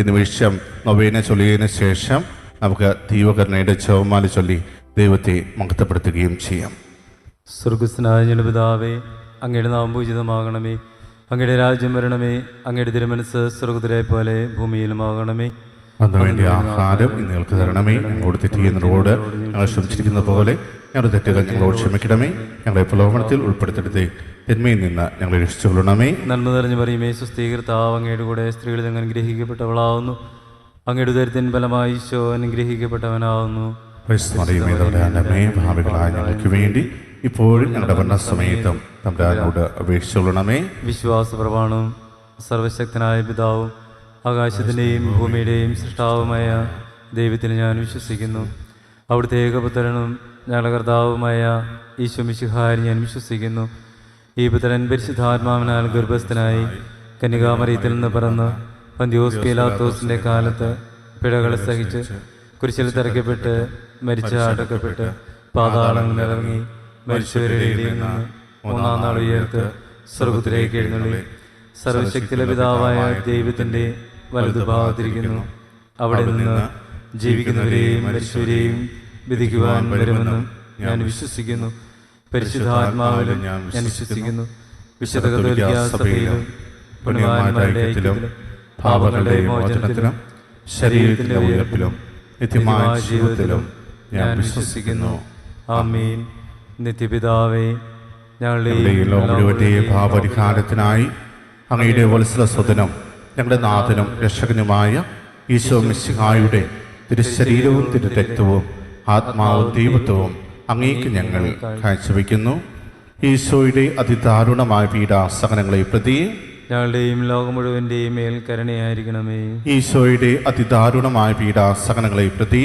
ഈ നിമിഷം നൊവേനെ ചൊല്ലിയതിനു ശേഷം നമുക്ക് ദൈവകരുണയുടെ ചവമാല ചൊല്ലി ദൈവത്തെ മഹത്വപ്പെടുത്തുകയും ചെയ്യാം. സ്വർഗസ്നായ അങ്ങയുടെ നാം പൂജിതമാകണമേ. അങ്ങയുടെ രാജ്യം വരണമേ. അങ്ങയുടെ തിരുമനസ് സ്വർഗത്തിലെ പോലെ ഭൂമിയിലുമാകണമേ. അന്ന് വേണ്ടി ആഹാരം നിങ്ങൾക്ക് തരണമേ. ഞങ്ങളോട് തെറ്റ് ചെയ്യുന്നതോട് ഞങ്ങൾ ശ്രമിച്ചിരിക്കുന്ന പോലെ ഞങ്ങളുടെ തെറ്റുകൾ ഞങ്ങളോട് ക്ഷമിക്കണമേ. ഞങ്ങളെ പ്രലോഭനത്തിൽ ഉൾപ്പെടുത്തരുതേ. തിന്മയിൽ നിന്ന് ഞങ്ങളെ രക്ഷിച്ചുകൊള്ളണമേ നന്മ നിറഞ്ഞു പറയുമേ സുസ്ഥീകർത്താവ് അങ്ങയുടെ കൂടെ സ്ത്രീകളിൽ ഞങ്ങൾ അനുഗ്രഹിക്കപ്പെട്ടവളാവുന്നു. അങ്ങയുടെ ദരിദ്രൻ ഫലമായി ഈശോ അനുഗ്രഹിക്കപ്പെട്ടവനാവുന്നു. ഭാവികളായ ഞങ്ങൾക്ക് വേണ്ടി ഇപ്പോഴും ഞങ്ങളുടെ ഭരണസമയത്തും തമ്പുരാനോട് അപേക്ഷിച്ചുകൊള്ളണമേ വിശ്വാസ പ്രമാണവും സർവശക്തനായ പിതാവും ആകാശത്തിന്റെയും ഭൂമിയുടെയും സൃഷ്ടാവുമായ ദൈവത്തിൽ ഞാൻ വിശ്വസിക്കുന്നു. അവിടുത്തെ ഏകപുത്രനും ഞങ്ങളുടെ കർത്താവുമായ ഈശോ മിശിഹാരി ഞാൻ വിശ്വസിക്കുന്നു. ഈ പുത്രൻ പരിശുദ്ധാത്മാവിനാൽ ഗർഭസ്ഥനായി കന്യകാമറിയത്തിൽ നിന്ന് പറന്ന് പന്തിയോസ് കീലാത്തോസിന്റെ കാലത്ത് പിഴകൾ സഹിച്ച് കുരിശിൽ തിരക്കപ്പെട്ട് മരിച്ച അടക്കപ്പെട്ട് പാതാളങ്ങളിൽ ഇറങ്ങി മരിച്ചവരുടെ മൂന്നാം നാൾ ഉയർത്ത് സ്വർഗത്തിലേക്ക് എഴുന്നള്ളി. സർവശക്തിയിലെ പിതാവായ ദൈവത്തിന്റെ വലതുഭാഗത്തിരിക്കുന്നു. അവിടെ നിന്ന് ജീവിക്കുന്നവരെയും മരിച്ചവരെയും വിധിക്കുവാൻ വരുമെന്ന് ഞാൻ വിശ്വസിക്കുന്നു. പരിശുദ്ധാത്മാവിലും ഞാൻ വിശ്വസിക്കുന്നു. വിശുദ്ധ കത്തോലിക്ക സഭയിലും പുണ്യവാന്മാരുടെ ഐക്യത്തിലും പാപങ്ങളുടെ മോചനത്തിലും ശരീരത്തിന്റെ ഉയർപ്പിലും നിത്യമായ ജീവിതത്തിലും ഞാൻ വിശ്വസിക്കുന്നു. ആമീൻ. നിത്യപിതാവേ ഞങ്ങളുടെ ഞങ്ങളുടെ ഈ ലോകം അങ്ങയുടെ വത്സര സ്വതനം ഞങ്ങളുടെ നാഥനും രക്ഷകനുമായ ഈശോ മിശിഹായുടെ തിരുശരീരവും തിരുരക്തവും ആത്മാവും ദൈവത്വവും അങ്ങേക്ക് ഞങ്ങൾ കാഴ്ചവെക്കുന്നു. ഈശോയുടെ അതിദാരുണമായ പീഡാസഹനങ്ങളെ പ്രതി ഞങ്ങളുടെയും ലോകം മുഴുവന്റെയും മേൽ കരുണയായിരിക്കണമേ. ഈശോയുടെ അതിദാരുണമായ പീഡാസഹനങ്ങളെ പ്രതി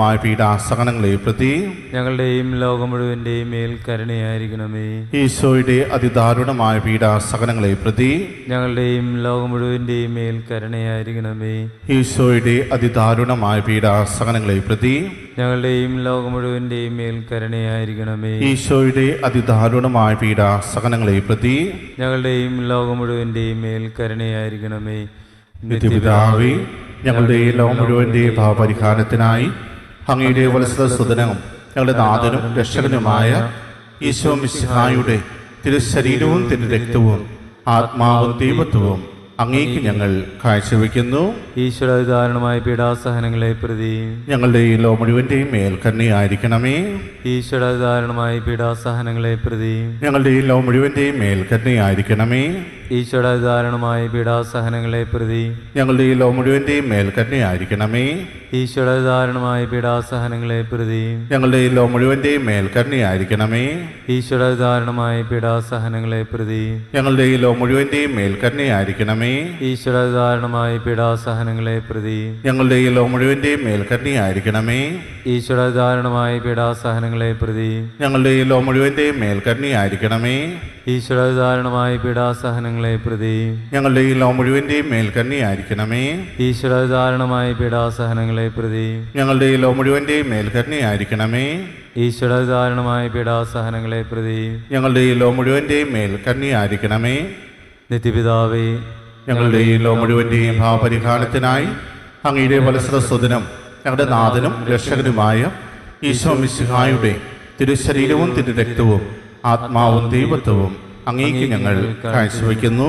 പീഡാസഹനങ്ങളെ പ്രതി ഞങ്ങളുടെയും ലോകം മുഴുവന്റെയും മേൽ കരുണയായിരിക്കണമേ. ഈശോയുടെ അതിദാരുണമായ പീഡാസഹനങ്ങളെ പ്രതി ഞങ്ങളുടെയും ലോകം മുഴുവന്റെയും മേൽ കരുണയായിരിക്കണമേ. ഈശോയുടെ അതിദാരുണമായ പീഡാസഹനങ്ങളെ പ്രതി ഞങ്ങളുടെയും ലോകം മുഴുവന്റെയും മേൽ കരുണയായിരിക്കണമേ. ഈശോയുടെ അതിദാരുണമായ പീഡാസഹനങ്ങളെ പ്രതി ഞങ്ങളുടെയും ലോകം മുഴുവന്റെയും മേൽ കരുണയായിരിക്കണമേ. നിത്യപിതാവേ ഞങ്ങളുടെ ഈ ലോകം മുഴുവന്റെയും ഭാവപരിഹാരത്തിനായി അങ്ങയുടെ വത്സര ഞങ്ങളുടെ നാഥനും രക്ഷകനുമായ ഈശോ മിശിഹായുടെ തിരുശരീരവും തിരു രക്തവും ആത്മാവും ദൈവത്വവും അങ്ങേക്ക് ഞങ്ങൾ കാഴ്ചവെക്കുന്നു. ഈശ്വരധാരണമായ പീഡാസഹനങ്ങളെ പ്രതി ഞങ്ങളുടെ ഈ ലോ മുഴുവന്റെയും മേൽ കരുണയായിരിക്കണമേ. ഈശ്വരധാരണമായ പീഡാസഹനങ്ങളെ പ്രതി ഞങ്ങളുടെ ഈ ലോ മുഴുവന്റെയും മേൽ കരുണയായിരിക്കണമേ. ഈശ്വരധാരണമായ പീഡാസഹനങ്ങളെ പ്രതി ഞങ്ങളുടെ ഈ ലോ മുഴുവന്റെയും മേൽ കരുണയായിരിക്കണമേ. ഈശ്വരധാരണമായ പീഡാസഹനങ്ങളെ പ്രതി ഞങ്ങളുടെ ഈ ലോ മുഴുവന്റെയും മേൽ കരുണയായിരിക്കണമേ. ഈശ്വരധാരണമായ പീഡാസഹനങ്ങളെ പ്രതി ഞങ്ങളുടെ ഈ ലോ മുഴുവന്റെയും മേൽ കരുണയായിരിക്കണമേ. ഈശ്വരധാരണമായ പീഡാസഹനങ്ങളെ പ്രതി ഞങ്ങളുടെ ഈ ലോകം മുഴുവന്റെയും ഈശ്വര ദാരുണമായ പീഡാസഹനങ്ങളെ പ്രതി ഞങ്ങളുടെ ഈ ലോകം മുഴുവന്റെയും ഈശ്വര ദാരുണമായ പീഡാസഹനങ്ങളെ പ്രതി ഞങ്ങളുടെ ഈ ലോകം മുഴുവന്റെയും ഈശ്വര ദാരുണമായ പീഡാസഹനങ്ങളെ പ്രതി ഞങ്ങളുടെ ഈ ലോകം മുഴുവന്റെയും ഈശ്വര ദാരുണമായ പീഡാസഹനങ്ങളെ പ്രതി ഞങ്ങളുടെ ഈ ലോകം മുഴുവന്റെയും മേൽ കരുണയായിരിക്കണമേ. നിത്യപിതാവേ ഞങ്ങളുടെ ഈ ലോ മുഴുവന്റെയും ഭാവപരിഹാരത്തിനായി അങ്ങയുടെ വത്സരസ്വദനം ഞങ്ങളുടെ നാഥനും രക്ഷകനുമായ ഈശോ മിശിഹായുടെ തിരുശരീരവും തിരുരക്തവും ആത്മാവും ദൈവത്വവും അങ്ങേക്ക് ഞങ്ങൾ കാഴ്ചവെക്കുന്നു.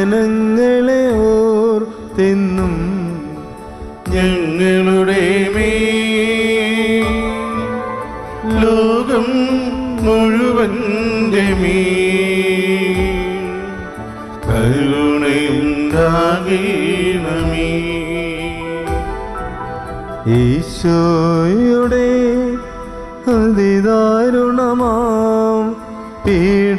പീഡാസഹനങ്ങളെ ഓർത്തിന്നും ഞങ്ങളുടെ മേ ലോകം മുഴുവൻ മീ കരുണയുണ്ടാകണമേ. ഈശോയുടെ അതിദാരുണമാം പീഡാസഹനങ്ങളെ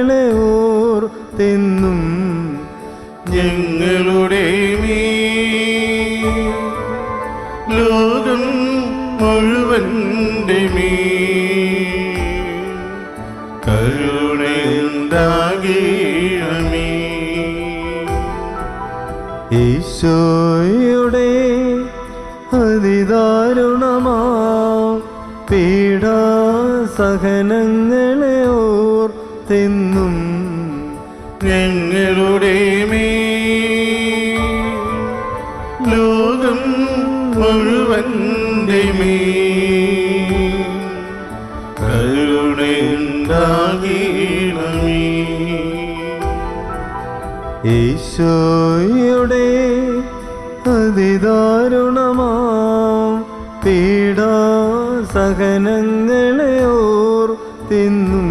ഈശോയുടെ പീഡാ സഹനങ്ങളെ ഓർ ഞങ്ങളുടെ ഈശോയുടെ അതിദാരുണമാം പീഡാസഹനങ്ങളെ ഓർ ഞങ്ങളുടെ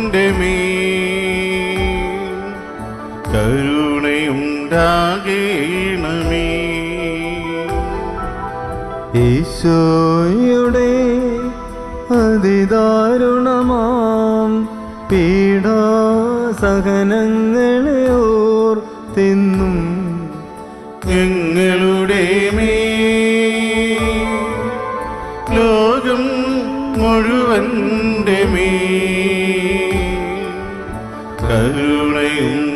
കരുണയുണ്ടാകണമേ ഈശോയുടെ അതിദാരുണമാം പീഡാസഹനങ്ങളെ തിന്നും. ഞങ്ങളുടെ മേ ലോകം മുഴുവന്റെ മേൽ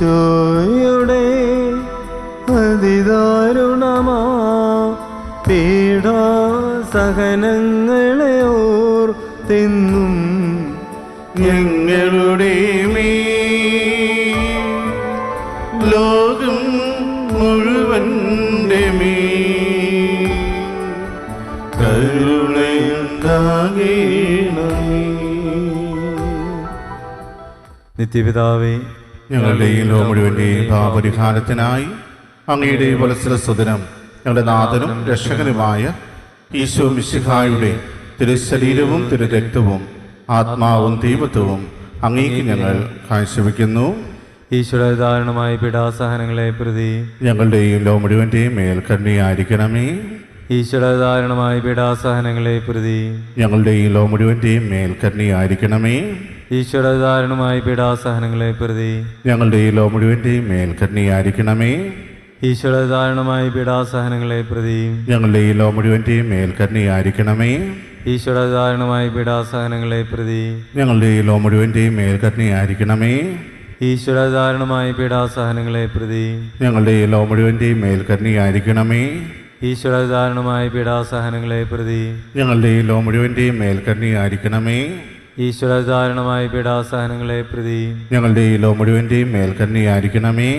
ഈശോയുടെ അതിദാരുണമാ പീഡാസഹനങ്ങളെ ഓർത്തിന്നും ഞങ്ങളുടെ മേൽ. ലോകം മുഴുവന്റെ നിത്യപിതാവേ ഞങ്ങളുടെയും ലോ മുഴുവന്റെയും പാപരിഹാരത്തിനായി അങ്ങയുടെ വത്സരസുതനം ഞങ്ങളുടെ നാഥനും രക്ഷകനുമായ ഈശോ മിശിഹായുടെ തിരുശരീരവും തിരുരക്തവും ആത്മാവും ദൈവത്വവും അങ്ങേക്ക് ഞങ്ങൾ കാഴ്ചവെക്കുന്നു. ഈശ്വര ദാരുണമായ പീഡാസഹനങ്ങളെ പ്രതി ഞങ്ങളുടെയും ലോ മുഴുവന്റെയും മേൽ ഈശ്വരധാരണമായ പീഡാസഹനങ്ങളെ പ്രതി. ഞങ്ങളുടെ ഈ ലോ മുഴുവന്റെയും മേൽക്കരണിയായിരിക്കണമേ കരുണയായിരിക്കണമേ ഈശ്വരധാരണമായ പീഡാസഹനങ്ങളെ പ്രതി. ഞങ്ങളുടെ ഈ ലോ മുഴുവന്റെയും മേൽക്കരണിയായിരിക്കണമേ കരുണയായിരിക്കണമേ ഈശ്വരധാരണമായ പീഡാസഹനങ്ങളെ പ്രതി. ഞങ്ങളുടെ ഈ ലോ മുഴുവന്റെയും മേൽക്കരണിയായിരിക്കണമേ കരുണയായിരിക്കണമേ ഈശ്വരധാരണമായ പീഡാസഹനങ്ങളെ പ്രതി. ഞങ്ങളുടെ ഈ ലോ മുഴുവന്റെയും മേൽക്കരണിയായിരിക്കണമേ കരുണയായിരിക്കണമേ ഈശ്വരധാരണമായ പീഡാസഹനങ്ങളെ പ്രതി. ഞങ്ങളുടെ ഈ ലോ മുഴുവന്റെയും മേൽക്കരണിയായിരിക്കണമേ കരുണയായിരിക്കണമേ. ഈശ്വരധാരണമായ പീഡാസഹനങ്ങളെ പ്രതി ഞങ്ങളുടെ ഈ ലോ മുഴുവന്റെയും മേൽ കരുണയായിരിക്കണമേ ഈശ്വരധാരണമായ പീഡാസഹനങ്ങളെ പ്രതി ഞങ്ങളുടെ ഈ ലോ മുഴുവന്റെയും മേൽ കരുണയായിരിക്കണമേ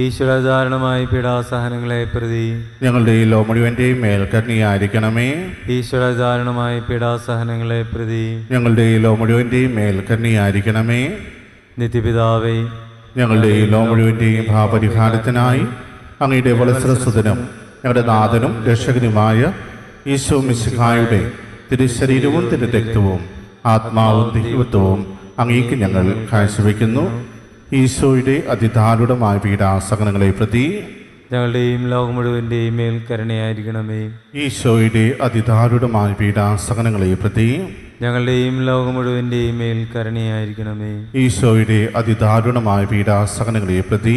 ഈശ്വരധാരണമായ പീഡാസഹനങ്ങളെ പ്രതി ഞങ്ങളുടെ ഈ ലോ മുഴുവന്റെയും മേൽ കരുണയായിരിക്കണമേ ഈശ്വരധാരണമായ പീഡാസഹനങ്ങളെ പ്രതി ഞങ്ങളുടെ ഈ ലോ മുഴുവന്റെയും മേൽ കരുണയായിരിക്കണമേ നിത്യപിതാവേ ഞങ്ങളുടെ ഈ ലോ മുഴുവന്റെയും ഭാവപരിഹാരത്തിനായി അങ്ങയുടെ വത്സരസുതനും ഞങ്ങളുടെ നാഥനും രക്ഷകനുമായ ഈശോ മിശിഹായുടെ തിരുശരീരവും തിരുരക്തവും ആത്മാവും ദൈവത്വവും അങ്ങേക്ക് ഞങ്ങൾ കാഴ്ചവെക്കുന്നു. ഈശോയുടെ അതിദാരുടമായ പീഡാസകനങ്ങളെ പ്രതി ഞങ്ങളുടെയും ലോകം മുഴുവന്റെയും മേൽ കരുണയായിരിക്കണമേ. ഈശോയുടെ അതിദാരുടമായ പീഡാസകനങ്ങളെ പ്രതി ഞങ്ങളുടെയും ലോകം മുഴുവന്റെയും മേൽ കരുണയായിരിക്കണമേ. ഈശോയുടെ അതിദാരുണമായ പീഡാസകനങ്ങളെ പ്രതി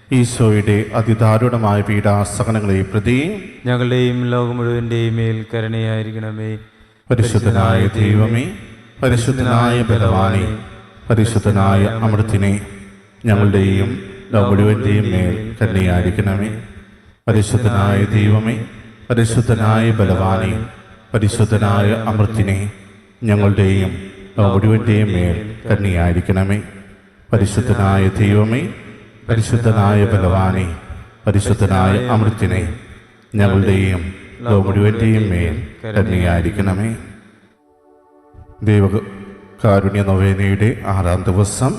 ഈശോയുടെ അതിദാരുണമായ പീഡാസകനങ്ങളെ പ്രതി ഞങ്ങളുടെയും ലോകം മുഴുവന്റെയും മേൽ കരുണയായിരിക്കണമേ. പരിശുദ്ധനായ ദൈവമേ പരിശുദ്ധനായ ബലവാനെ പരിശുദ്ധനായ അമൃത്തിനെ ഞങ്ങളുടെയും ലോകം മുഴുവന്റെയും മേൽ കരുണയായിരിക്കണമേ. പരിശുദ്ധനായ ദൈവമേ പരിശുദ്ധനായ ബലവാനെ പരിശുദ്ധനായ അമൃത്തിനെ ഞങ്ങളുടെയും ലോകം മുഴുവന്റെയും മേൽ കരുണയായിരിക്കണമേ. പരിശുദ്ധനായ ദൈവമേ പരിശുദ്ധനായ ബലവാനെ പരിശുദ്ധനായ അമൃത്തിനെ ഞങ്ങളുടെയും മുഴുവന്റെയും മേൽ കരുണയായിരിക്കണമേ. ദൈവകാരുണ്യ നൊവേനയുടെ ആറാം ദിവസം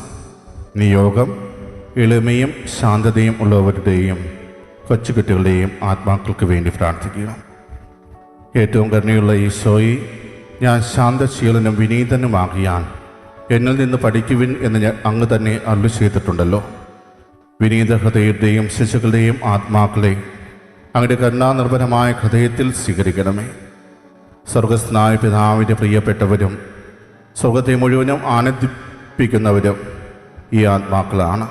നിയോഗം എളിമയും ശാന്തതയും ഉള്ളവരുടെയും കൊച്ചുകുട്ടികളുടെയും ആത്മാക്കൾക്ക് വേണ്ടി പ്രാർത്ഥിക്കുക. ഏറ്റവും കരുണയുള്ള ഈശോയെ ഞാൻ ശാന്തശീലനും വിനീതനുമാകിയാൽ എന്നിൽ നിന്ന് പഠിക്കുവിൻ എന്ന് ഞാൻ അങ്ങ് തന്നെ അല്ലു ചെയ്തിട്ടുണ്ടല്ലോ. വിനീത ഹൃദയത്തെയും ശിശുക്കളുടെയും ആത്മാക്കളെ അങ്ങയുടെ കരുണാനിർഭരമായ ഹൃദയത്തിൽ സ്വീകരിക്കണമേ. സ്വർഗസ്നായ പിതാവിന്റെ പ്രിയപ്പെട്ടവരും സ്വർഗത്തെ മുഴുവനും ആനന്ദിപ്പിക്കുന്നവരും ഈ ആത്മാക്കളാണ്.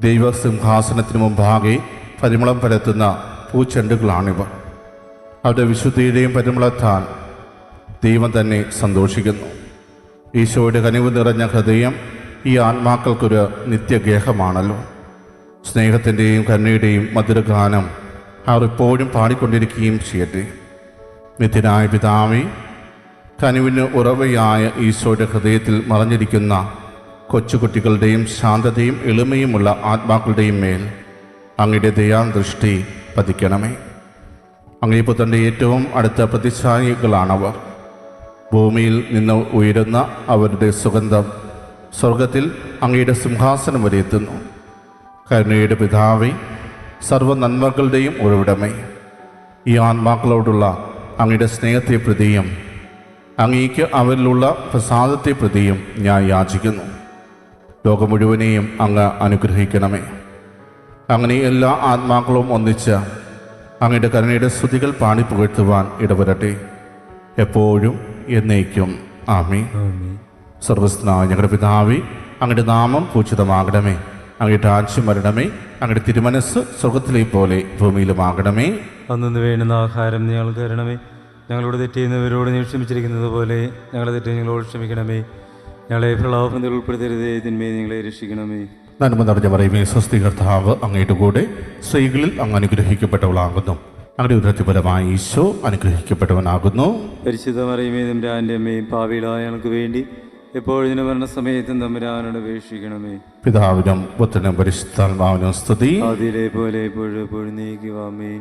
ദൈവസിംഹാസനത്തിന് മുമ്പാകെ പരിമളം പരത്തുന്ന പൂച്ചെണ്ടുകളാണിവർ അവരുടെ വിശുദ്ധിയുടെയും പരിമളത്താൽ ദൈവം തന്നെ സന്തോഷിക്കുന്നു. ഈശോയുടെ കനിവ് നിറഞ്ഞ ഹൃദയം ഈ ആത്മാക്കൾക്കൊരു നിത്യഗേഹമാണല്ലോ. സ്നേഹത്തിന്റെയും കരുണയുടെയും മധുരഗാനം അവർ ഇപ്പോഴും പാടിക്കൊണ്ടിരിക്കുകയും ചെയ്യട്ടെ. നിത്യനായ പിതാവേ കനുവിന് ഉറവയായ ഈശോയുടെ ഹൃദയത്തിൽ മറഞ്ഞിരിക്കുന്ന കൊച്ചുകുട്ടികളുടെയും ശാന്തതയും എളിമയുമുള്ള ആത്മാക്കളുടെയും മേൽ അങ്ങയുടെ ദയാദൃഷ്ടി പതിക്കണമേ. അങ്ങേ പുത്രന്റെ ഏറ്റവും അടുത്ത പ്രതിച്ഛായികളാണവർ. ഭൂമിയിൽ നിന്ന് ഉയരുന്ന അവരുടെ സുഗന്ധം സ്വർഗത്തിൽ അങ്ങയുടെ സിംഹാസനം വരെ എത്തുന്നു. കരുണയുടെ പിതാവേ സർവ നന്മകളുടെയും ഉറവിടമേ. ഈ ആത്മാക്കളോടുള്ള അങ്ങയുടെ സ്നേഹത്തെ പ്രതിയും അങ്ങേക്ക് അവരിലുള്ള പ്രസാദത്തെ പ്രതിയും ഞാൻ യാചിക്കുന്നു. ലോകം മുഴുവനെയും അങ്ങ് അനുഗ്രഹിക്കണമേ. അങ്ങനെ എല്ലാ ആത്മാക്കളും ഒന്നിച്ച് അങ്ങയുടെ കരുണയുടെ സ്തുതികൾ പാടി പുകഴ്ത്തുവാൻ ഇടവരട്ടെ. എപ്പോഴും എന്നേക്കും. ആമേ സർവസ്നായ ഞങ്ങളുടെ പിതാവി അങ്ങയുടെ നാമം പൂജിതമാകണമേ. അങ്ങയുടെ രാജ്യം വരണമേ. അങ്ങയുടെ തിരുമനസ് സ്വർഗത്തിലെ പോലെ ഭൂമിയിലുമാകണമേ. അന്നു വേണ്ടുന്ന ആഹാരം ഞങ്ങൾ തരണമേ. ഞങ്ങളോട് തെറ്റിയുന്നവരോട് നീ ക്ഷമിച്ചിരിക്കുന്നത് പോലെ ഞങ്ങളെ തെറ്റി ഞങ്ങളോട് ക്ഷമിക്കണമേ. ഞങ്ങളെ പ്രളാഭത്തിൽ ഉൾപ്പെടുത്തരുതേ. തിന്മേ നിങ്ങളെ രക്ഷിക്കണമേ. നന്മ നിറഞ്ഞ പറയുമേ സ്വസ്തി കർത്താവ് അങ്ങയുടെ കൂടെ സ്ത്രീകളിൽ അങ്ങ് അനുഗ്രഹിക്കപ്പെട്ടവളാകുന്നു. അങ്ങനെ ഉദരത്തിഫലമായി ഈശോ അനുഗ്രഹിക്കപ്പെട്ടവനാകുന്നു. പരിശുദ്ധ നിന്റെ ആന്റെ അമ്മയും പാവിയിലായ ഞങ്ങൾക്ക് വേണ്ടി എപ്പോഴും മരണസമയത്തും തമ്പുരാനോട് അപേക്ഷിക്കണമേ. പിതാവിനും പുത്രനും പരിശുദ്ധാത്മാവിനും സ്തുതി. അതിലെ പോലെ എപ്പോഴും എപ്പോഴും നീക്കുവാമേ